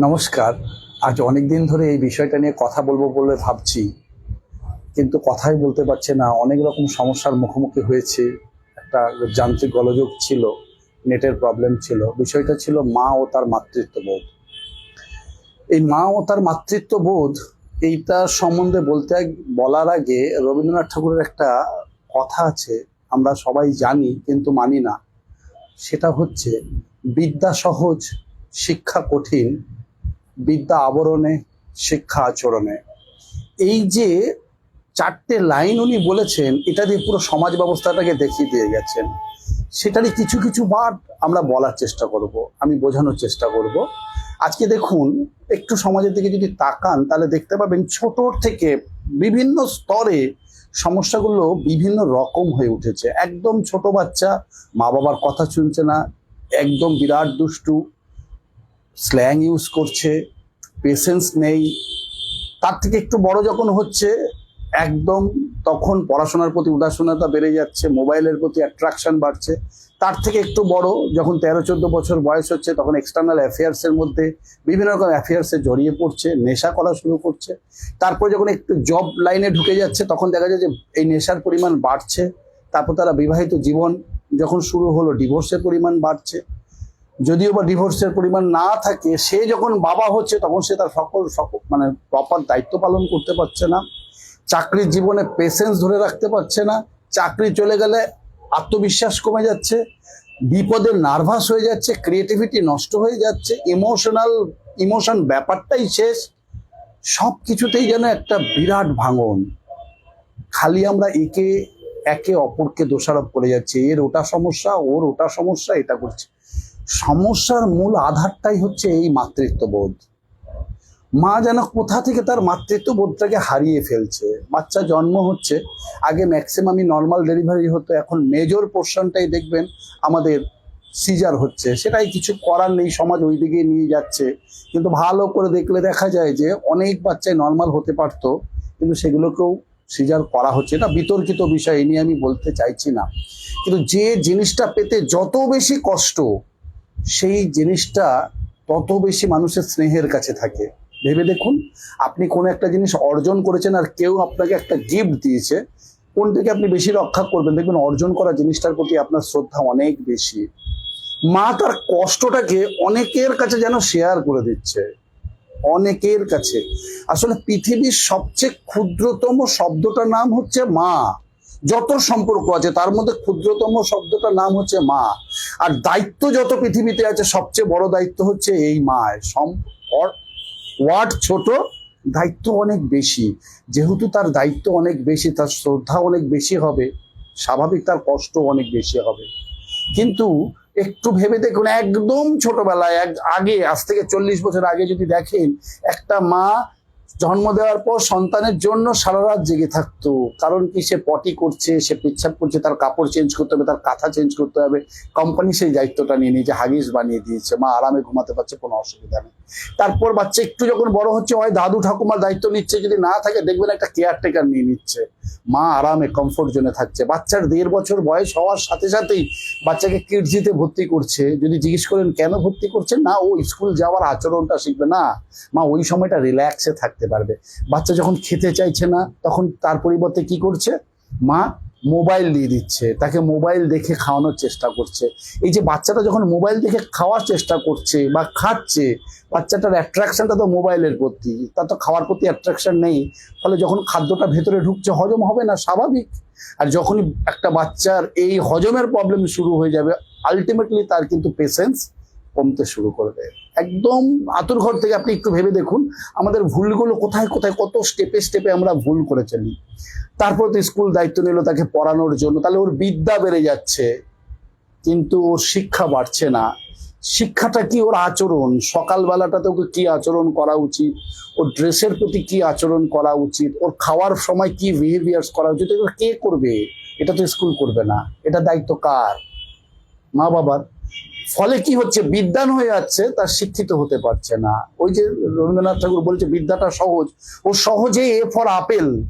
নমস্কার। আজ অনেক দিন ধরে এই বিষয়টা নিয়ে কথা বলব বলে ভাবছি। কিন্তু কথাই বলতে পারছে না। অনেক রকম সমস্যার মুখোমুখি হয়েছে। একটা যান্ত্রিক গোলযোগ ছিল, নেটের প্রবলেম ছিল। বিষয়টা ছিল মা ও তার মাতৃত্ববোধ। এই মা ও তার মাতৃত্ববোধ, এইটা সম্বন্ধে বলতে বলার আগে রবীন্দ্রনাথ ঠাকুরের একটা কথা আছে, আমরা সবাই জানি কিন্তু মানি না। সেটা হচ্ছে, বিদ্যা সহজ, শিক্ষা কঠিন বিদ্যা আবরণে, শিক্ষা আচরণে। এই যে চারটে লাইন উনি বলেছেন, এটা দিয়ে পুরো সমাজ ব্যবস্থাটাকে দেখিয়ে দিয়ে গেছেন। সেটারই কিছু কিছু বার আমরা বলার চেষ্টা করব, আমি বোঝানোর চেষ্টা করব। আজকে দেখুন, একটু সমাজের দিকে যদি তাকান, তাহলে দেখতে পাবেন ছোট থেকে বিভিন্ন স্তরে সমস্যাগুলো বিভিন্ন রকম হয়ে উঠেছে। একদম ছোট বাচ্চা মা বাবার কথা শুনছে না, একদম বিরাট দুষ্টু স্ল্যাং ইউজ করছে পেশেন্স নেই। তার থেকে একটু বড় যখন হচ্ছে, একদম তখন পড়াশোনার প্রতি উদাসীনতা বেড়ে যাচ্ছে, মোবাইলের প্রতি অ্যাট্রাকশন বাড়ছে। তার থেকে একটু বড় যখন তেরো, চোদ্দ বছর বয়স হচ্ছে, তখন এক্সটার্নাল অ্যাফেয়ার্সের মধ্যে বিভিন্ন রকম অ্যাফেয়ার্সে জড়িয়ে পড়ছে, নেশা করা শুরু করছে। তারপর যখন একটু জব লাইনে ঢুকে যাচ্ছে, তখন দেখা যায় যে এই নেশার পরিমাণ বাড়ছে। তারপর তারা বিবাহিত জীবন যখন শুরু হলো ডিভোর্সের পরিমাণ বাড়ছে। যদিও বা ডিভোর্সের পরিমাণ না থাকে, সে যখন বাবা হচ্ছে তখন সে তার সকল সকল মানে প্রপার দায়িত্ব পালন করতে পারছে না, চাকরির জীবনে পেশেন্স ধরে রাখতে পারছে না, চাকরি চলে গেলে আত্মবিশ্বাস কমে যাচ্ছে, বিপদে নার্ভাস হয়ে যাচ্ছে ক্রিয়েটিভিটি নষ্ট হয়ে যাচ্ছে ইমোশনাল ইমোশন ব্যাপারটাই শেষ সব কিছুতেই যেন একটা বিরাট ভাঙন। খালি আমরা একে একে অপরকে দোষারোপ করে যাচ্ছি, এর ওটা সমস্যা, ওর ওটা সমস্যা, এটা করছে। সমস্যার মূল আধারটাই হচ্ছে এই মাতৃত্ববোধ। মা যেন কোথা থেকে তার মাতৃত্ববোধটাকে হারিয়ে ফেলছে। বাচ্চা জন্ম হচ্ছে, আগে ম্যাক্সিমামই নর্মাল ডেলিভারি হতো, এখন মেজর পোর্শনটাই দেখবেন আমাদের সিজার হচ্ছে। সেটাই কিছু করার নেই, সমাজ ওই দিকে নিয়ে যাচ্ছে। কিন্তু ভালো করে দেখলে দেখা যায় যে অনেক বাচ্চাই নর্মাল হতে পারতো, কিন্তু সেগুলোকেও সিজার করা হচ্ছে। এটা বিতর্কিত বিষয়, এ নিয়ে আমি বলতে চাইছি না। কিন্তু যে জিনিসটা পেতে যত বেশি কষ্ট সেই জিনিসটা তত বেশি মানুষের স্নেহের কাছে থাকে। ভেবে দেখুন, আপনি কোনো একটা জিনিস অর্জন করেছেন আর কেউ আপনাকে একটা গিফট দিয়েছে, কোনটাকে আপনি বেশি রক্ষা করবেন? দেখবেন অর্জন করা জিনিসটার প্রতি আপনার শ্রদ্ধা অনেক বেশি। মা তার কষ্টটাকে অনেকের কাছে যেন শেয়ার করে দিচ্ছে। অনেকের কাছে। আসলে পৃথিবীর সবচেয়ে ক্ষুদ্রতম শব্দটার নাম হচ্ছে মা। যত সম্পর্ক আছে, তার মধ্যে ক্ষুদ্রতম শব্দটার নাম হচ্ছে মা। আর দায়িত্ব যত পৃথিবীতে আছে, সবচেয়ে বড় দায়িত্ব হচ্ছে এই মায়ের ওয়ার্ড ছোট, দায়িত্ব অনেক বেশি। যেহেতু তার দায়িত্ব অনেক বেশি, তার শ্রদ্ধা অনেক বেশি হবে, স্বাভাবিক তার কষ্ট অনেক বেশি হবে। কিন্তু একটু ভেবে দেখুন, একদম ছোটবেলায় আগে, আজ থেকে চল্লিশ বছর আগে যদি দেখেন, একটা মা জন্ম দেওয়ার পর সন্তানের জন্য সারা রাত জেগে থাকতো। কারণ কি? সে পটি করছে, সে পেচ্ছাপ করছে, তার কাপড় চেঞ্জ করতে হবে, তার কাঁথা চেঞ্জ করতে হবে। কোম্পানি সেই দায়িত্বটা নিয়ে নিয়েছে, হাগিস বানিয়ে দিয়েছে। মা আরামে ঘুমাতে পারছে, কোনো অসুবিধা নেই। তারপর বাচ্চা একটু যখন বড় হচ্ছে, হয় দাদু ঠাকুমার দায়িত্ব নিচ্ছে, যদি না থাকে, দেখবেন একটা কেয়ারটেকার নিয়ে নিচ্ছে। মা আরামে কমফোর্ট জোনে থাকছে। বাচ্চার দেড় বছর বয়স হওয়ার সাথে সাথেই বাচ্চাকে কিডজিতে ভর্তি করছে। যদি জিজ্ঞেস করেন, কেন ভর্তি করছেন? না, ও স্কুল যাওয়ার আচরণটা শিখবে। না, মা, ওই সময়টা রিল্যাক্সে থাকতে পারবে। বাচ্চা যখন খেতে চাইছে না, তখন তার পরিবর্তে কি করছে? মা মোবাইল দিয়ে দিচ্ছে। তাকে মোবাইল দেখে খাওয়ানোর চেষ্টা করছে। এই যে বাচ্চাটা যখন মোবাইল দেখে খাওয়ার চেষ্টা করছে বা খাচ্ছে, বাচ্চাটার অ্যাট্রাকশনটা তো মোবাইলের প্রতি। তার তো খাওয়ার প্রতি অ্যাট্রাকশন নেই। ফলে যখন খাদ্যটা ভেতরে ঢুকছে, হজম হবে না, স্বাভাবিক। আর যখনই একটা বাচ্চার এই হজমের প্রবলেম শুরু হয়ে যাবে আলটিমেটলি তার কিন্তু পেশেন্স কমতে শুরু করবে। একদম আতুর ঘর থেকে আপনি একটু ভেবে দেখুন, আমাদের ভুলগুলো কোথায় কোথায়, কত স্টেপে স্টেপে আমরা ভুল করে চলি তারপর তো স্কুল দায়িত্ব নিল তাকে পড়ানোর জন্য, তাহলে ওর বিদ্যা বেড়ে যাচ্ছে, কিন্তু ওর শিক্ষা বাড়ছে না। শিক্ষাটা কি ওর আচরণ? সকালবেলাটাতে ওকে কি আচরণ করা উচিত? ওর ড্রেসের প্রতি কি আচরণ করা উচিত? ওর খাওয়ার সময় কি বিহেভিয়ার্স করা উচিত? এগুলো কে করবে? এটা তো স্কুল করবে না। এটা দায়িত্ব কার? মা বাবার ফলে কি হচ্ছে? বিদ্যান হয়ে যাচ্ছে, তার শিক্ষিত হতে পারছে না। ওই যে রবীন্দ্রনাথ ঠাকুর বলছে, বিদ্যাটা সহজ। ও সহজে A for apple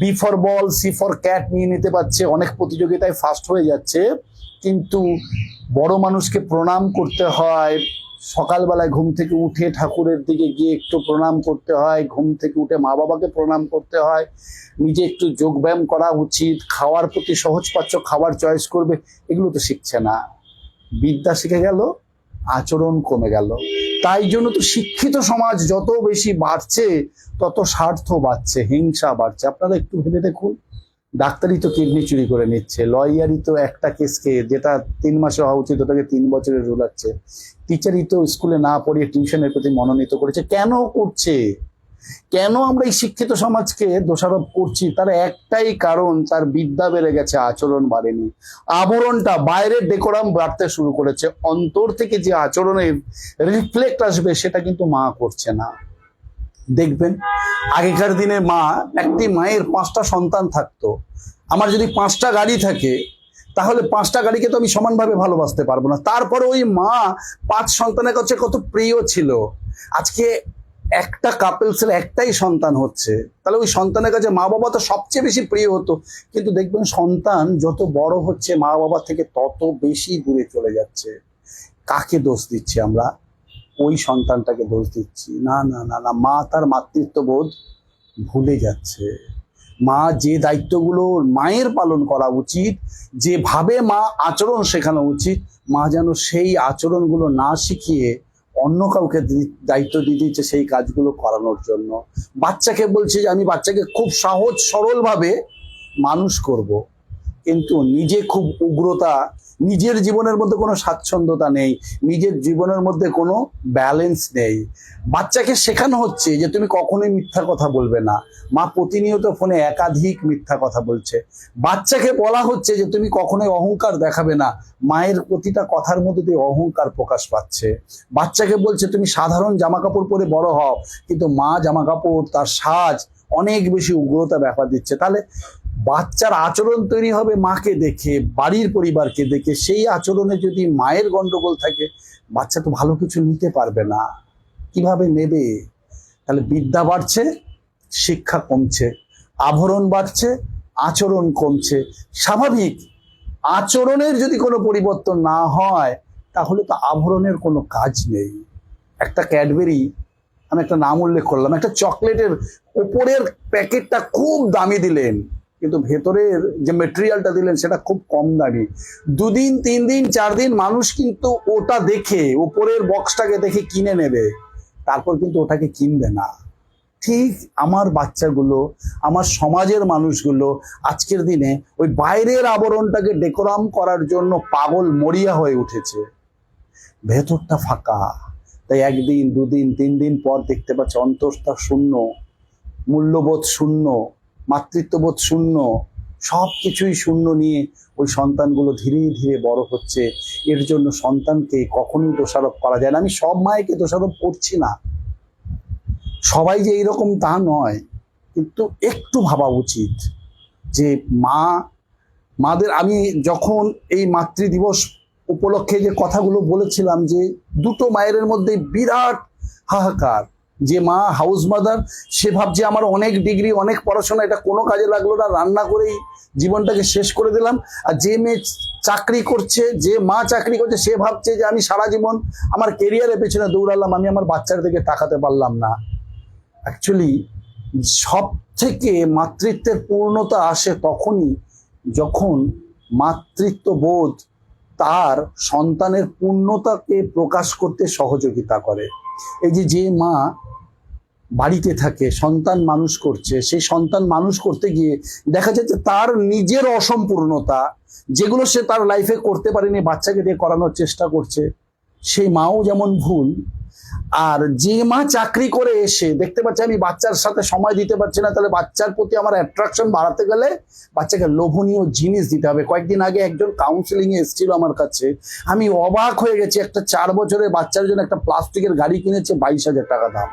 B for ball C for cat নিয়ে নিতে পারছে। অনেক প্রতিযোগিতায় ফার্স্ট হয়ে যাচ্ছে। কিন্তু বড় মানুষকে প্রণাম করতে হয়। সকালবেলায় ঘুম থেকে উঠে ঠাকুরের দিকে গিয়ে একটু প্রণাম করতে হয়। ঘুম থেকে উঠে মা বাবাকে প্রণাম করতে হয়। নিজে একটু যোগব্যায়াম করা উচিত। খাওয়ার প্রতি সহজপাচ্য খাবার চয়েস করবে, এগুলো তো শিখছে না। বিদ্যা শিখে গেল, আচরণ কমে গেল। তাই জন্য তো শিক্ষিত সমাজ যত বেশি বাড়ছে, তত স্বার্থ বাড়ছে, হিংসা বাড়ছে। আপনারা একটু ভেবে দেখুন, ডাক্তারই তো কিডনি চুরি করে নিচ্ছে, লয়ারই তো একটা কেসকে যেটা তিন মাসে হওয়া উচিত, ওটাকে তিন বছরে রোলাচ্ছে। টিচারই তো স্কুলে না পড়িয়ে টিউশনের প্রতি মনোনীত করেছে, কেন করছে? কেন আমরা এই শিক্ষিত সমাজকে দোষারোপ করছি? তার একটাই কারণ, তার বিদ্যা বেড়ে গেছে, আচরণ বাড়েনি। আবরণটা বাইরের ডেকোরাম বাড়তে শুরু করেছে। অন্তর থেকে যে আচরণের রিফ্লেক্ট আসবে, সেটা কিন্তু মা করছে না। দেখবেন, আগেকার দিনে মা, একটি মায়ের পাঁচটা সন্তান থাকতো। আমার যদি পাঁচটা গাড়ি থাকে, তাহলে পাঁচটা গাড়িকে তো আমি সমানভাবে ভালোবাসতে পারব না। তারপরে ওই মা পাঁচ সন্তানের কাছে কত প্রিয় ছিল। আজকে একটা কাপেলসের একটাই সন্তান হচ্ছে, তাহলে ওই সন্তানের কাছে মা বাবা তো সবচেয়ে বেশি প্রিয় হতো। কিন্তু দেখবেন সন্তান যত বড় হচ্ছে মা বাবা থেকে তত বেশি দূরে চলে যাচ্ছে। কাকে দোষ দিচ্ছি আমরা? ওই সন্তানটাকে দোষ দিচ্ছি। না না না না, মা তার মাতৃত্ববোধ ভুলে যাচ্ছে। মা যে দায়িত্বগুলো মায়ের পালন করা উচিত, যেভাবে মা আচরণ শেখানো উচিত, মা যেন সেই আচরণগুলো না শিখিয়ে অন্য কাউকে দায়িত্ব দিয়ে দিচ্ছে সেই কাজগুলো করানোর জন্য বাচ্চাকে বলছে যে আমি বাচ্চাকে খুব সহজ সরলভাবে মানুষ করব। কিন্তু নিজে খুব উগ্রতা, নিজের জীবনের মধ্যে কোনো স্বাচ্ছন্দ্যতা নেই, নিজের জীবনের মধ্যে কোনো ব্যালেন্স নেই। বাচ্চাকে শেখানো হচ্ছে যে তুমি কখনোই মিথ্যা কথা বলবে না। মা প্রতিনিয়ত ফোনে একাধিক মিথ্যা কথা বলছে। বাচ্চাকে বলা হচ্ছে যে তুমি কখনোই অহংকার দেখাবে না। মায়ের প্রতিটা কথার মধ্যে দিয়ে অহংকার প্রকাশ পাচ্ছে। বাচ্চাকে বলছে, তুমি সাধারণ জামা কাপড় পরে বড় হও, কিন্তু মা জামা কাপড় তার সাজ অনেক বেশি উগ্রতা ব্যাপার দিচ্ছে। তাহলে বাচ্চার আচরণ তৈরি হবে মাকে দেখে, বাড়ির পরিবারকে দেখে, সেই আচরণে যদি মায়ের গন্ডগোল থাকে, বাচ্চা তো ভালো কিছু নিতে পারবে না। কীভাবে নেবে? তাহলে বিদ্যা বাড়ছে, শিক্ষা কমছে আভরণ বাড়ছে, আচরণ কমছে। স্বাভাবিক, আচরণের যদি কোনো পরিবর্তন না হয়, তাহলে তো আভরণের কোনো কাজ নেই। একটা ক্যাডবেরি, আমি একটা নাম উল্লেখ করলাম, একটা চকলেটের ওপরের প্যাকেটটা খুব দামি দিলেন। কিন্তু ভেতরের যে মেটেরিয়ালটা দিলেন, সেটা খুব কম দামি। দুদিন তিন দিন চার দিন মানুষ কিন্তু ওটা দেখে, ওপরের বক্সটাকে দেখে কিনে নেবে। তারপর কিন্তু ওটাকে কিনবে না। ঠিক আমার বাচ্চাগুলো, আমার সমাজের মানুষগুলো আজকের দিনে ওই বাইরের আবরণটাকে ডেকোরাম করার জন্য পাগল মরিয়া হয়ে উঠেছে। ভেতরটা ফাঁকা। তাই একদিন, দুদিন তিন দিন পর দেখতে পাচ্ছে অন্তরটা শূন্য, মূল্যবোধ শূন্য। মাতৃত্ববোধ শূন্য সব কিছুই শূন্য নিয়ে ওই সন্তানগুলো ধীরে ধীরে বড় হচ্ছে। এর জন্য সন্তানকে কখনোই দোষারোপ করা যায় না। আমি সব মায়েকে দোষারোপ করছি না। সবাই যে এইরকম তা নয়। কিন্তু একটু ভাবা উচিত যে মা, মাদের আমি যখন এই মাতৃ দিবস উপলক্ষে যে কথাগুলো বলেছিলাম যে দুটো মায়ের মধ্যে বিরাট হাহাকার যে মা হাউস মাদার সে ভাবছে আমার অনেক ডিগ্রি অনেক পড়াশোনা, এটা কোনো কাজে লাগল না, রান্না করেই জীবনটাকে শেষ করে দিলাম। আর যে মেয়ে চাকরি করছে, যে মা চাকরি করছে, সে ভাবছে যে আমি সারা জীবন আমার কেরিয়ারের পেছনে দৌড়ালাম, আমি আমার বাচ্চার দিকে তাকাতে পারলাম না। অ্যাকচুয়ালি সব থেকে মাতৃত্বের পূর্ণতা আসে তখনই যখন মাতৃত্ব বোধ তার সন্তানের পূর্ণতাকে প্রকাশ করতে সহযোগিতা করে। এই যে যে মা বাড়িতে থাকে, সন্তান মানুষ করছে, সেই সন্তান মানুষ করতে গিয়ে দেখা যাচ্ছে তার নিজের অসম্পূর্ণতা যেগুলো সে তার লাইফে করতে পারেনি, বাচ্চাকে দিয়ে করানোর চেষ্টা করছে, সেই মাও যেমন ভুল, আর যে মা চাকরি করে এসে, দেখতে পাচ্ছে আমি বাচ্চার সাথে সময় দিতে পারছি না, তাহলে বাচ্চার প্রতি আমার অ্যাট্রাকশন বাড়াতে গেলে বাচ্চাকে লোভনীয় জিনিস দিতে হবে। কয়েকদিন আগে একজন কাউন্সিলিং এ এসেছিল আমার কাছে, আমি অবাক হয়ে গেছি, একটা চার বছরের বাচ্চার জন্য একটা প্লাস্টিকের গাড়ি কিনেছে, বাইশ হাজার টাকা দাম।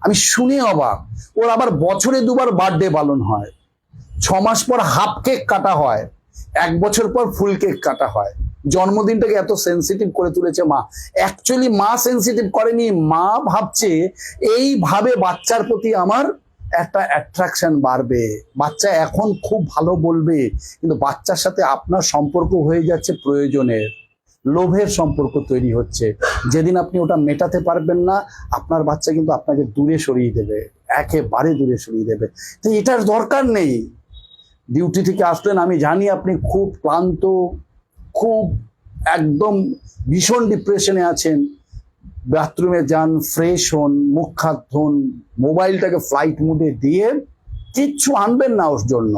আমি শুনে অবাক। ওর আবার বছরে দুবার বার্থডে পালন হয়। ছ মাস পর হাফ কেক কাটা হয়। এক বছর পর ফুল কেক কাটা হয়। জন্মদিনটাকে এত সেন্সিটিভ করে তুলেছে মা। অ্যাকচুয়ালি মা সেন্সিটিভ করেনি, মা ভাবছে এইভাবে বাচ্চার প্রতি আমার একটা অ্যাট্রাকশন বাড়বে। বাচ্চা এখন খুব ভালো বলবে, কিন্তু বাচ্চার সাথে আপনার সম্পর্ক হয়ে যাচ্ছে প্রয়োজনের। লোভের সম্পর্ক তৈরি হচ্ছে। যেদিন আপনি ওটা মেটাতে পারবেন না, আপনার বাচ্চা কিন্তু আপনাকে দূরে সরিয়ে দেবে, একেবারে দূরে সরিয়ে দেবে। তো এটার দরকার নেই। ডিউটি থেকে আসলেন, আমি জানি আপনি খুব ক্লান্ত, খুব একদম ভীষণ ডিপ্রেশনে আছেন। বাথরুমে যান, ফ্রেশ হন, মুখ হাত ধুন, মোবাইলটাকে ফ্লাইট মুডে দিয়ে কিচ্ছু আনবেন না ওর জন্য।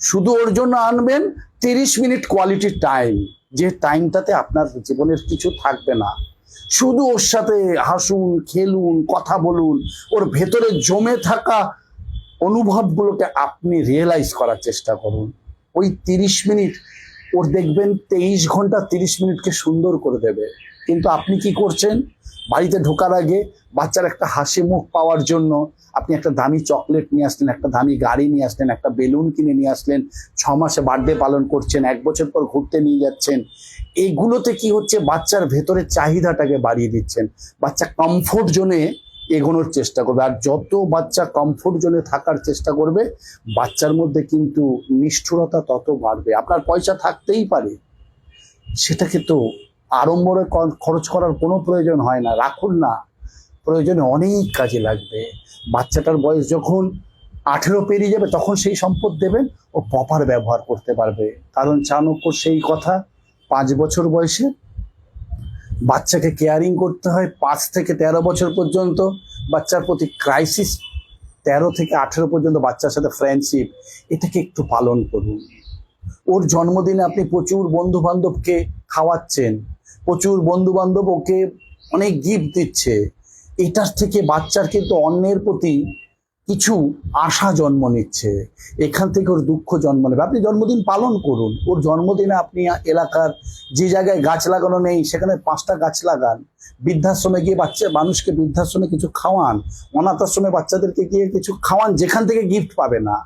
শুধু ওর জন্য আনবেন তিরিশ মিনিট কোয়ালিটি টাইম যে টাইমটাতে আপনার জীবনের কিছু থাকবে না। শুধু ওর সাথে হাসুন, খেলুন, কথা বলুন, ওর ভেতরে জমে থাকা অনুভবগুলোকে আপনি রিয়েলাইজ করার চেষ্টা করুন। ওই তিরিশ মিনিট, ওর দেখবেন তেইশ ঘণ্টা তিরিশ মিনিটকে সুন্দর করে দেবে। কিন্তু আপনি কি করছেন? বাড়িতে ঢোকার আগে বাচ্চার একটা হাসি মুখ পাওয়ার জন্য আপনি একটা দামি চকলেট নিয়ে আসলেন, একটা দামি গাড়ি নিয়ে আসলেন, একটা বেলুন কিনে নিয়ে আসলেন, ছ মাসে বার্থডে পালন করছেন, এক বছর পর ঘুরতে নিয়ে যাচ্ছেন। এইগুলোতে কি হচ্ছে? বাচ্চার ভেতরের চাহিদাটাকে বাড়িয়ে দিচ্ছেন। বাচ্চা কমফোর্ট জোনে এগোনোর চেষ্টা করবে। আর যত বাচ্চা কমফোর্ট জোনে থাকার চেষ্টা করবে, বাচ্চার মধ্যে কিন্তু নিষ্ঠুরতা তত বাড়বে। আপনার পয়সা থাকতেই পারে। সেটাকে তো আড়ম্বরে খরচ করার কোনো প্রয়োজন হয় না, রাখুন না। প্রয়োজনে অনেক কাজে লাগবে। বাচ্চাটার বয়স যখন আঠেরো পেরিয়ে যাবে, তখন সেই সম্পদ দেবেন ও প্রপার ব্যবহার করতে পারবে। কারণ চাণক্য সেই কথা পাঁচ বছর বয়সে বাচ্চাকে কেয়ারিং করতে হয় পাঁচ থেকে তেরো বছর পর্যন্ত। বাচ্চার প্রতি ক্রাইসিস তেরো থেকে আঠেরো পর্যন্ত বাচ্চার সাথে ফ্রেন্ডশিপ এটাকে একটু পালন করুন। ওর জন্মদিনে আপনি প্রচুর বন্ধু বান্ধবকে খাওয়াচ্ছেন প্রচুর বন্ধু বান্ধব ওকে অনেক গিফট দিচ্ছে। এটার থেকে বাচ্চার কিন্তু অন্যের প্রতি কিছু আশা জন্ম নিচ্ছে। এখান থেকে ওর দুঃখ জন্ম নেবে। আপনি জন্মদিন পালন করুন। ওর জন্মদিনে আপনি এলাকার যে জায়গায় গাছ লাগানো নেই, সেখানে পাঁচটা গাছ লাগান। বৃদ্ধাশ্রমে গিয়ে বাচ্চা, মানুষকে বৃদ্ধাশ্রমে কিছু খাওয়ান। অনাথ আশ্রমে বাচ্চাদেরকে গিয়ে কিছু খাওয়ান, যেখান থেকে গিফট পাবে না।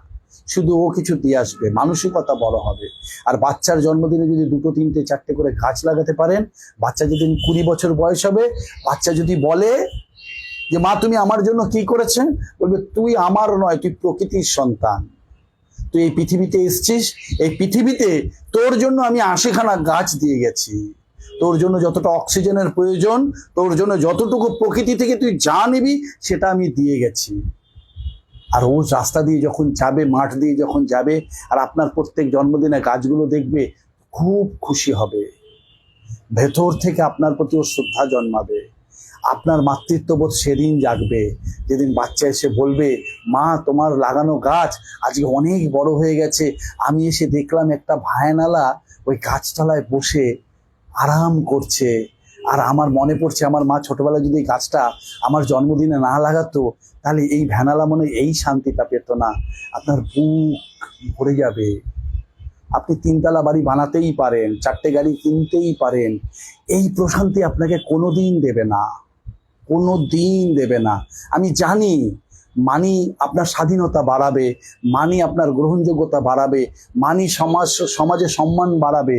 শুধু ও কিছু দিয়ে আসবে, মানসিকতা বড় হবে। আর বাচ্চার জন্মদিনে যদি দুটো, তিনটে, চারটে করে গাছ লাগাতে পারেন, বাচ্চা যেদিন কুড়ি বছর বয়স হবে, বাচ্চা যদি বলে যে, মা, তুমি আমার জন্য কি করেছেন বলবে, তুই আমার নয়, তুই প্রকৃতির সন্তান। তুই এই পৃথিবীতে এসছিস, এই পৃথিবীতে তোর জন্য আমি আশিখানা গাছ দিয়ে গেছি। তোর জন্য যতটা অক্সিজেনের প্রয়োজন, তোর জন্য যতটুকু প্রকৃতি থেকে তুই যা নিবি, সেটা আমি দিয়ে গেছি। আর ও রাস্তা দিয়ে যখন যাবে, মাঠ দিয়ে যখন যাবে, আর আপনার প্রত্যেক জন্মদিনে গাছগুলো দেখবে, খুব খুশি হবে। ভেতর থেকে আপনার প্রতি ওর শ্রদ্ধা জন্মাবে। আপনার মাতৃত্ববোধ সেদিন জাগবে। যেদিন বাচ্চা এসে বলবে, মা, তোমার লাগানো গাছ আজকে অনেক বড় হয়ে গেছে। আমি এসে দেখলাম একটা ভায়নালা ওই গাছতলায় বসে আরাম করছে। আর আমার মনে পড়ছে আমার মা ছোটবেলায় যদি এই গাছটা আমার জন্মদিনে না লাগাতো, তাহলে এই ভ্যানালা মনে এই শান্তিটা পেত না। আপনার বুক ভরে যাবে। আপনি তিনতলা বাড়ি বানাতেই পারেন, চারটে গাড়ি কিনতেই পারেন। এই প্রশান্তি আপনাকে কোনো দিন দেবে না কোনো দিন দেবে না। আমি জানি মানি আপনার স্বাধীনতা বাড়াবে, মানি আপনার গ্রহণযোগ্যতা বাড়াবে, মানি সমাজ সমাজে সম্মান বাড়াবে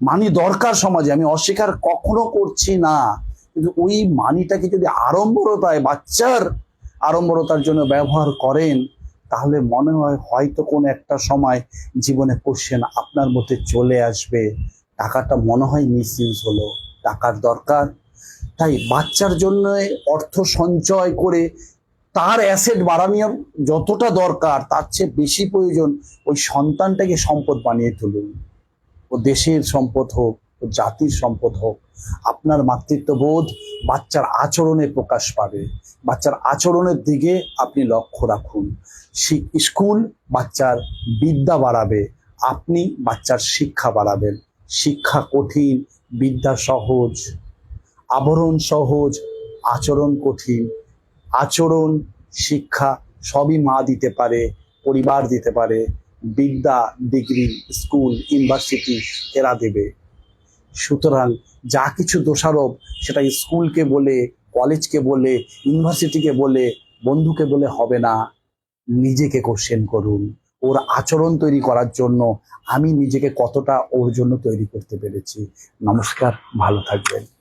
মানি দরকার সমাজে, আমি অস্বীকার কখনো করছি না। কিন্তু ওই মানিটাকে যদি আড়ম্বরতায় বাচ্চার আড়ম্বরতার জন্য ব্যবহার করেন, তাহলে মনে হয় হয়তো কোনো একটা সময় জীবনে কোশ্চেন আপনার মধ্যে চলে আসবে। টাকাটা মনে হয় মিস ইউজ হলো, টাকার দরকার। তাই বাচ্চার জন্য অর্থ সঞ্চয় করে তার অ্যাসেট বাড়ানোর যতটা দরকার, তার চেয়ে বেশি প্রয়োজন ওই সন্তানটাকে সম্পদ বানিয়ে তুলুন। ও দেশের সম্পদ হোক, ও জাতির সম্পদ হোক, আপনার মাতৃত্ববোধ বাচ্চার আচরণে প্রকাশ পাবে। বাচ্চার আচরণের দিকে আপনি লক্ষ্য রাখুন। স্কুল বাচ্চার বিদ্যা বাড়াবে, আপনি বাচ্চার শিক্ষা বাড়াবেন। শিক্ষা কঠিন, বিদ্যা সহজ, আবরণ সহজ, আচরণ কঠিন। আচরণ, শিক্ষা সবই মা দিতে পারে, পরিবার দিতে পারে। বিদ্যা, ডিগ্রি, স্কুল, ইউনিভার্সিটি এরা দেবে। সুতরাং যা কিছু দোষারোপ সেটা স্কুলকে বলে, কলেজকে বলে, ইউনিভার্সিটিকে বলে, বন্ধুকে বলে হবে না। নিজেকে কোশ্চেন করুন। ওর আচরণ তৈরি করার জন্য আমি নিজেকে কতটা ওর জন্য তৈরি করতে পেরেছি। নমস্কার, ভালো থাকবেন।